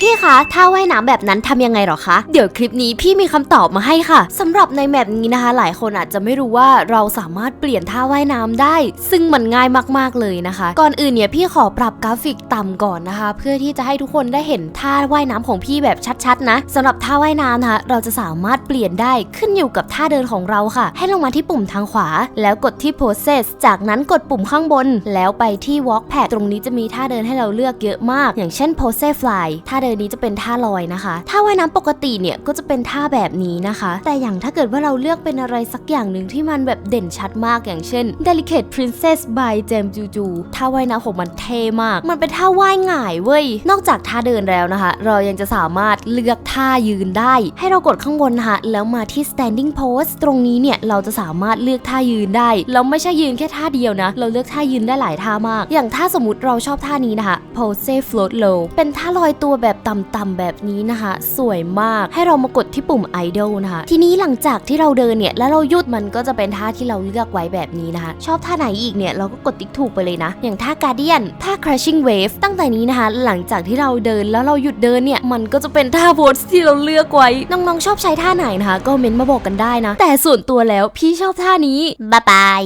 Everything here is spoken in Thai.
พี่คะท่าว่ายน้ำแบบนั้นทำยังไงหรอคะ เดี๋ยวคลิปนี้พี่มีคำตอบมาให้ค่ะสำหรับในแมปนี้นะคะ หลายคนอาจจะไม่รู้ว่าเราสามารถเปลี่ยนท่าว่ายน้ำได้ ซึ่งมันง่ายมากๆเลยนะคะ ก่อนอื่นเนี่ยพี่ขอปรับกราฟิกต่ำก่อนนะคะ เพื่อที่จะให้ทุกคนได้เห็นท่าว่ายน้ำของพี่แบบชัดๆ นะสำหรับท่าว่ายน้ำนะคะเราจะสามารถเปลี่ยนได้ขึ้นอยู่กับท่าเดินของเราค่ะ ให้ลงมาที่ปุ่มทางขวา แล้วกดที่ process จากนั้นกดปุ่มข้างบน แล้วไปที่ walk pad ตรงนี้จะมีท่าเดินให้เราเลือกเยอะมาก อย่างเช่น pose fly ท่าเดินนี้จะเป็นท่าลอยนะคะ ท่าว่ายน้ำปกติเนี่ยก็จะเป็นท่าแบบนี้นะคะ แต่อย่างถ้าเกิดว่าเราเลือกเป็นอะไรสักอย่างหนึ่งที่มันแบบเด่นชัดมากอย่างเช่น delicate princess by เจมจูจูท่าว่ายน้ำของมันเท่มาก มันเป็นท่าว่ายง่ายเว้ย นอกจากท่าเดินแล้วนะคะ เรายังจะสามารถเลือกท่ายืนได้ ให้เรากดข้างบนนะคะแล้วมาที่ standing pose ตรงนี้เนี่ยเราจะสามารถเลือกท่ายืนได้แล้วไม่ใช่ยืนแค่ท่าเดียวนะ เราเลือกท่ายืนได้หลายท่ามาก อย่างถ้าสมมติเราชอบท่านี้นะคะ pose float low เป็นท่าลอยตัวแบบต่ำๆแบบนี้นะคะ สวยมากให้เรามากดที่ปุ่ม idol นะคะ ทีนี้หลังจากที่เราเดินเนี่ย แล้วเราหยุดมันก็จะเป็นท่าที่เราเลือกไว้แบบนี้นะคะ ชอบท่าไหนอีกเนี่ย เราก็กดติ๊กถูกไปเลยนะ อย่างท่า guardian ท่า crashing wave ตั้งแต่นี้นะคะ หลังจากที่เราเดินแล้วเราหยุดเดินเนี่ย มันก็จะเป็นท่าโพสที่เราเลือกไว้ น้องๆ ชอบใช้ท่าไหนนะคะ ก็เม้นต์มาบอกกันได้นะ แต่ส่วนตัวแล้วพี่ชอบท่านี้บ๊ายบาย